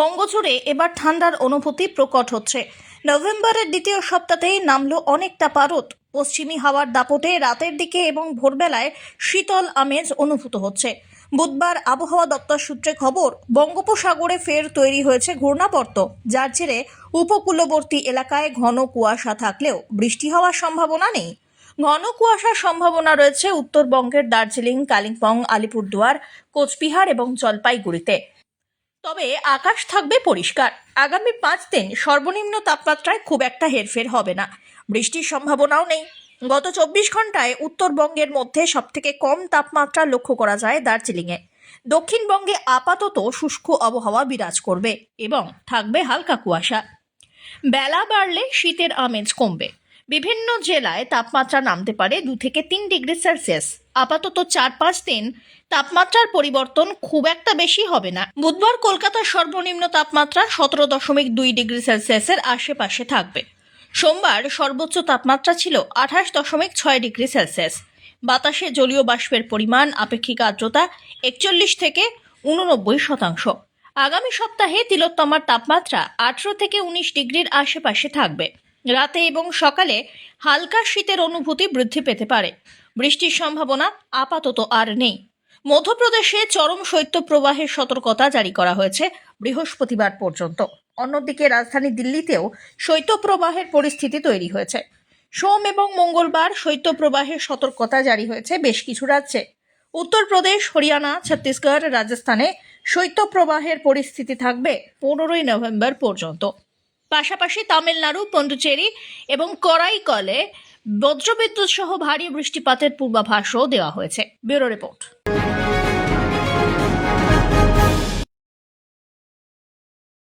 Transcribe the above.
বঙ্গজুড়ে এবার ঠান্ডার অনুভূতি প্রকট হচ্ছে। নভেম্বরের দ্বিতীয় সপ্তাহেই নামলো অনেকটা পারদ। পশ্চিমী হাওয়ার দাপটে রাতের দিকে এবং ভোরবেলায় শীতল আমেজ অনুভূত হচ্ছে। বুধবার আবহাওয়া দপ্তর সূত্রে খবর, বঙ্গোপসাগরে ফের তৈরি হয়েছে ঘূর্ণাবর্ত, যার জেরে উপকূলবর্তী এলাকায় ঘন কুয়াশা থাকলেও বৃষ্টি হওয়ার সম্ভাবনা নেই। ঘন কুয়াশার সম্ভাবনা রয়েছে উত্তরবঙ্গের দার্জিলিং, কালিম্পং, আলিপুরদুয়ার, কোচবিহার এবং জলপাইগুড়িতে। তবে আকাশ থাকবে পরিষ্কার। আগামী পাঁচ দিন সর্বনিম্ন তাপমাত্রায় খুব একটা হেরফের হবে না। বৃষ্টির সম্ভাবনাও নেই। গত চব্বিশ ঘন্টায় উত্তরবঙ্গের মধ্যে সবথেকে কম তাপমাত্রা লক্ষ্য করা যায় দার্জিলিংয়ে। দক্ষিণবঙ্গে আপাতত শুষ্ক আবহাওয়া বিরাজ করবে এবং থাকবে হালকা কুয়াশা। বেলা বাড়লে শীতের আমেজ কমবে। বিভিন্ন জেলায় তাপমাত্রা নামতে পারে দু থেকে তিন ডিগ্রি সেলসিয়াস। আপাতত চার পাঁচ দিন তাপমাত্রার পরিবর্তন খুব একটা বেশি হবে না। বুধবার কলকাতার সর্বনিম্ন তাপমাত্রা সতেরো দশমিক দুই ডিগ্রি সেলসিয়াসের আশেপাশে থাকবে। সোমবার সর্বোচ্চ তাপমাত্রা ছিল আঠাশ দশমিক ছয় ডিগ্রি সেলসিয়াস। বাতাসে জলীয় বাষ্পের পরিমাণ, আপেক্ষিক আর্দ্রতা একচল্লিশ থেকে উননব্বই শতাংশ। আগামী সপ্তাহে তিলোত্তমার তাপমাত্রা আঠেরো থেকে উনিশ ডিগ্রির আশেপাশে থাকবে। রাতে এবং সকালে হালকা শীতের অনুভূতি বৃদ্ধি পেতে পারে। বৃষ্টির সম্ভাবনা আপাতত আর নেই। মধ্যপ্রদেশে চরম শৈত্যপ্রবাহের সতর্কতা জারি করা হয়েছে বৃহস্পতিবার পর্যন্ত। অন্যদিকে রাজধানী দিল্লিতেও শৈত্যপ্রবাহের পরিস্থিতি তৈরি হয়েছে। সোম এবং মঙ্গলবার শৈত্যপ্রবাহের সতর্কতা জারি হয়েছে বেশ কিছু রাজ্যে। উত্তরপ্রদেশ, হরিয়ানা, ছত্তিশগড়, রাজস্থানে শৈত্যপ্রবাহের পরিস্থিতি থাকবে পনেরোই নভেম্বর পর্যন্ত। পাশাপাশি তামিলনাড়ু পন্ডুচেরি এবং করাইকলে বজ্রবিদ্যুৎ সহ ভারী বৃষ্টিপাতের পূর্বাভাসও দেওয়া হয়েছে। Bureau report.